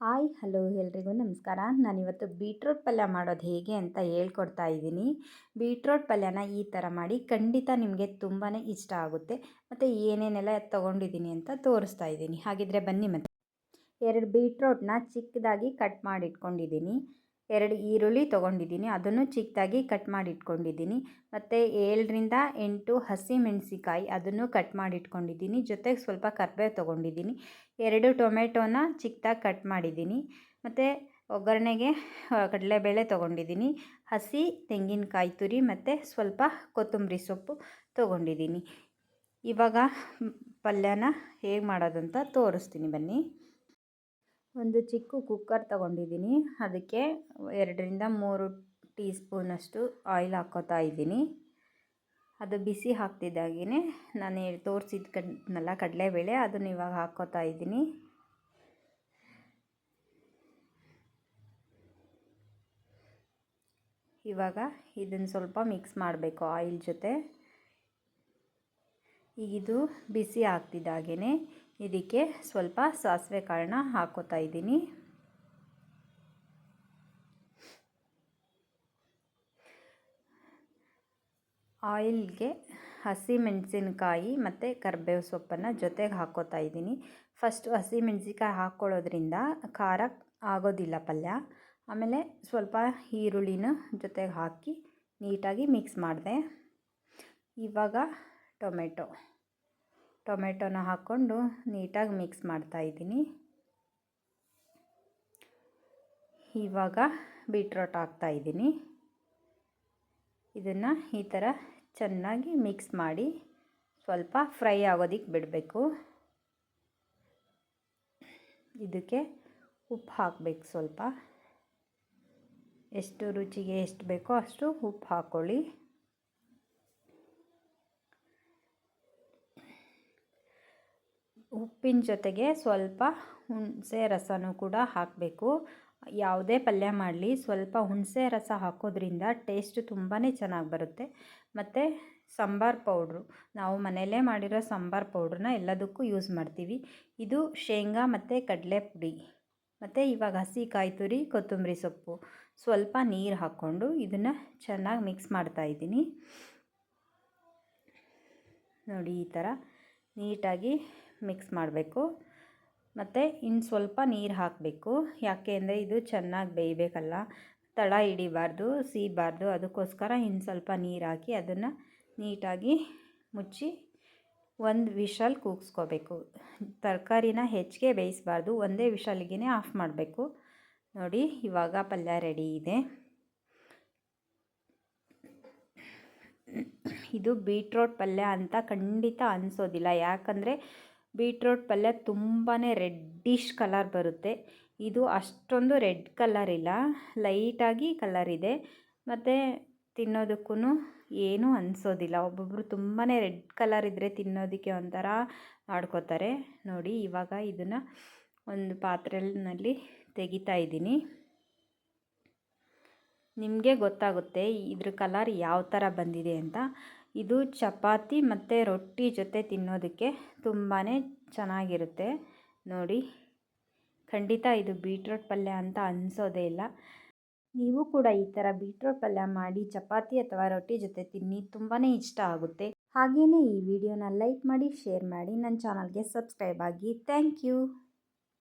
Hi, hello ಎಲ್ರಿಗೂ ನಮಸ್ಕಾರ. ನಾನಿವತ್ತು ಬೀಟ್ರೋಟ್ ಪಲ್ಯ ಮಾಡೋದು ಹೇಗೆ ಅಂತ ಹೇಳ್ಕೊಡ್ತಾ ಇದ್ದೀನಿ. ಬೀಟ್ರೋಟ್ ಪಲ್ಯನ ಈ ಥರ ಮಾಡಿ ಖಂಡಿತ ನಿಮಗೆ ತುಂಬಾ ಇಷ್ಟ ಆಗುತ್ತೆ. ಮತ್ತು ಏನೇನೆಲ್ಲ ತೊಗೊಂಡಿದ್ದೀನಿ ಅಂತ ತೋರಿಸ್ತಾ ಇದ್ದೀನಿ. ಹಾಗಿದ್ರೆ ಬನ್ನಿ ಮತ್ತೆ. ಎರಡು ಬೀಟ್ರೋಟ್ನ ಚಿಕ್ಕದಾಗಿ ಕಟ್ ಮಾಡಿ ಇಟ್ಕೊಂಡಿದ್ದೀನಿ ಎರಡು ಈರುಳ್ಳಿ ತೊಗೊಂಡಿದ್ದೀನಿ. ಅದನ್ನು ಚಿಕ್ಕದಾಗಿ ಕಟ್ ಮಾಡಿ ಇಟ್ಕೊಂಡಿದ್ದೀನಿ ಮತ್ತು ಏಳರಿಂದ ಎಂಟು ಹಸಿ ಮೆಣಸಿಕಾಯಿ ಅದನ್ನು ಕಟ್ ಮಾಡಿ ಇಟ್ಕೊಂಡಿದ್ದೀನಿ ಜೊತೆಗೆ ಸ್ವಲ್ಪ ಕರ್ಬೇವು ತೊಗೊಂಡಿದ್ದೀನಿ. ಎರಡು ಟೊಮೆಟೊನ ಚಿಕ್ಕದಾಗಿ ಕಟ್ ಮಾಡಿದ್ದೀನಿ. ಮತ್ತು ಒಗ್ಗರಣೆಗೆ ಕಡಲೆಬೇಳೆ ತೊಗೊಂಡಿದ್ದೀನಿ. ಹಸಿ ತೆಂಗಿನಕಾಯಿ ತುರಿ ಮತ್ತು ಸ್ವಲ್ಪ ಕೊತ್ತಂಬರಿ ಸೊಪ್ಪು ತೊಗೊಂಡಿದ್ದೀನಿ. ಇವಾಗ ಪಲ್ಯನ ಹೇಗೆ ಮಾಡೋದಂತ ತೋರಿಸ್ತೀನಿ ಬನ್ನಿ. ಒಂದು ಚಿಕ್ಕ ಕುಕ್ಕರ್ ತಗೊಂಡಿದ್ದೀನಿ. ಅದಕ್ಕೆ ಎರಡರಿಂದ ಮೂರು ಟೀ ಸ್ಪೂನಷ್ಟು ಆಯಿಲ್ ಹಾಕೋತಾ ಇದ್ದೀನಿ. ಅದು ಬಿಸಿ ಹಾಕ್ತಿದ್ದಾಗೇ ನಾನು ತೋರಿಸಿದ ಕಡ್ನಲ್ಲ ಕಡಲೆಬೇಳೆ ಅದನ್ನು ಇವಾಗ ಹಾಕ್ಕೋತಾ ಇದ್ದೀನಿ. ಇವಾಗ ಇದನ್ನು ಸ್ವಲ್ಪ ಮಿಕ್ಸ್ ಮಾಡಬೇಕು ಆಯಿಲ್ ಜೊತೆ. ಈಗ ಇದು ಬಿಸಿ ಆಗ್ತಿದ್ದಾಗೇ ಇದಕ್ಕೆ ಸ್ವಲ್ಪ ಸಾಸಿವೆ ಕಾಳನ್ನ ಹಾಕೋತಾ ಇದ್ದೀನಿ. ಆಯಿಲ್ಗೆ ಹಸಿ ಮೆಣಸಿನ್ಕಾಯಿ ಮತ್ತು ಕರ್ಬೇವು ಸೊಪ್ಪನ್ನು ಜೊತೆಗೆ ಹಾಕೋತಾ ಇದ್ದೀನಿ. ಫಸ್ಟು ಹಸಿ ಮೆಣಸಿನ್ಕಾಯಿ ಹಾಕ್ಕೊಳ್ಳೋದ್ರಿಂದ ಖಾರ ಆಗೋದಿಲ್ಲ ಪಲ್ಯ. ಆಮೇಲೆ ಸ್ವಲ್ಪ ಈರುಳ್ಳಿನ ಜೊತೆಗೆ ಹಾಕಿ ನೀಟಾಗಿ ಮಿಕ್ಸ್ ಮಾಡಿದೆ. ಇವಾಗ ಟೊಮೆಟೊ. ಟೊಮೆಟೊನ ಹಾಕ್ಕೊಂಡು ನೀಟಾಗಿ ಮಿಕ್ಸ್ ಮಾಡ್ತಾ ಇದ್ದೀನಿ. ಇವಾಗ ಬೀಟ್ರೋಟ್ ಹಾಕ್ತಾ ಇದ್ದೀನಿ. ಇದನ್ನು ಈ ಥರ ಚೆನ್ನಾಗಿ ಮಿಕ್ಸ್ ಮಾಡಿ ಸ್ವಲ್ಪ ಫ್ರೈ ಆಗೋದಕ್ಕೆ ಬಿಡಬೇಕು. ಇದಕ್ಕೆ ಉಪ್ಪು ಹಾಕಬೇಕು ಸ್ವಲ್ಪ. ಎಷ್ಟು ರುಚಿಗೆ ಎಷ್ಟು ಬೇಕೋ ಅಷ್ಟು ಉಪ್ಪು ಹಾಕ್ಕೊಳ್ಳಿ ಉಪ್ಪಿನ ಜೊತೆಗೆ ಸ್ವಲ್ಪ ಹುಣಸೆ ರಸನೂ ಕೂಡ ಹಾಕಬೇಕು. ಯಾವುದೇ ಪಲ್ಯ ಮಾಡಲಿ, ಸ್ವಲ್ಪ ಹುಣಸೆ ರಸ ಹಾಕೋದ್ರಿಂದ ಟೇಸ್ಟ್ ತುಂಬಾ ಚೆನ್ನಾಗಿ ಬರುತ್ತೆ. ಮತ್ತು ಸಾಂಬಾರ್ ಪೌಡ್ರು, ನಾವು ಮನೆಯಲ್ಲೇ ಮಾಡಿರೋ ಸಾಂಬಾರ್ ಪೌಡ್ರನ್ನ ಎಲ್ಲದಕ್ಕೂ ಯೂಸ್ ಮಾಡ್ತೀವಿ. ಇದು ಶೇಂಗಾ ಮತ್ತು ಕಡಲೆ ಪುಡಿ ಮತ್ತು ಇವಾಗ ಹಸಿ ಕಾಯಿ ತುರಿ ಕೊತ್ತಂಬರಿ ಸೊಪ್ಪು, ಸ್ವಲ್ಪ ನೀರು ಹಾಕ್ಕೊಂಡು ಇದನ್ನು ಚೆನ್ನಾಗಿ ಮಿಕ್ಸ್ ಮಾಡ್ತಾಯಿದ್ದೀನಿ ನೋಡಿ ಈ ಥರ ನೀಟಾಗಿ ಮಿಕ್ಸ್ ಮಾಡಬೇಕು. ಮತ್ತು ಇನ್ನು ಸ್ವಲ್ಪ ನೀರು ಹಾಕಬೇಕು. ಯಾಕೆ ಅಂದರೆ ಇದು ಚೆನ್ನಾಗಿ ಬೇಯಬೇಕಲ್ಲ. ತಳ ಹಿಡಿಬಾರ್ದು, ಸೀಬಾರ್ದು. ಅದಕ್ಕೋಸ್ಕರ ಇನ್ನು ಸ್ವಲ್ಪ ನೀರು ಹಾಕಿ ಅದನ್ನು ನೀಟಾಗಿ ಮುಚ್ಚಿ ಒಂದು ವಿಷಲ್ ಕೂಗಿಸ್ಕೋಬೇಕು. ತರಕಾರಿನ ಹೆಚ್ಚಿಗೆ ಬೇಯಿಸಬಾರ್ದು. ಒಂದೇ ವಿಷಲ್ಗೆ ಆಫ್ ಮಾಡಬೇಕು. ನೋಡಿ, ಇವಾಗ ಪಲ್ಯ ರೆಡಿ ಇದೆ. ಇದು ಬೀಟ್ರೋಟ್ ಪಲ್ಯ ಅಂತ ಖಂಡಿತ ಅನಿಸೋದಿಲ್ಲ. ಯಾಕಂದರೆ ಬೀಟ್ರೋಟ್ ಪಲ್ಯ ತುಂಬಾ ರೆಡ್ಡಿಶ್ ಕಲರ್ ಬರುತ್ತೆ. ಇದು ಅಷ್ಟೊಂದು ರೆಡ್ ಕಲರ್ ಇಲ್ಲ, ಲೈಟಾಗಿ ಕಲರ್ ಇದೆ. ಮತ್ತು ತಿನ್ನೋದಕ್ಕೂ ಏನೂ ಅನಿಸೋದಿಲ್ಲ. ಒಬ್ಬೊಬ್ಬರು ತುಂಬಾ ರೆಡ್ ಕಲರ್ ಇದ್ದರೆ ತಿನ್ನೋದಕ್ಕೆ ಒಂಥರ ಮಾಡ್ಕೋತಾರೆ. ನೋಡಿ ಇವಾಗ ಇದನ್ನು ಒಂದು ಪಾತ್ರೆಯಲ್ಲಿ ತೆಗಿತಾ ಇದ್ದೀನಿ. ನಿಮಗೆ ಗೊತ್ತಾಗುತ್ತೆ ಇದ್ರ ಕಲರ್ ಯಾವ ಥರ ಬಂದಿದೆ ಅಂತ. ಇದು ಚಪಾತಿ ಮತ್ತು ರೊಟ್ಟಿ ಜೊತೆ ತಿನ್ನೋದಕ್ಕೆ ತುಂಬಾ ಚೆನ್ನಾಗಿರುತ್ತೆ. ನೋಡಿ, ಖಂಡಿತ ಇದು ಬೀಟ್ರೋಟ್ ಪಲ್ಯ ಅಂತ ಅನಿಸೋದೇ ಇಲ್ಲ. ನೀವು ಕೂಡ ಈ ಥರ ಬೀಟ್ರೋಟ್ ಪಲ್ಯ ಮಾಡಿ ಚಪಾತಿ ಅಥವಾ ರೊಟ್ಟಿ ಜೊತೆ ತಿನ್ನಿ ತುಂಬಾ ಇಷ್ಟ ಆಗುತ್ತೆ. ಹಾಗೆಯೇ ಈ ವಿಡಿಯೋನ ಲೈಕ್ ಮಾಡಿ ಶೇರ್ ಮಾಡಿ ನನ್ನ ಚಾನಲ್ಗೆ ಸಬ್ಸ್ಕ್ರೈಬ್ ಆಗಿ. Thank you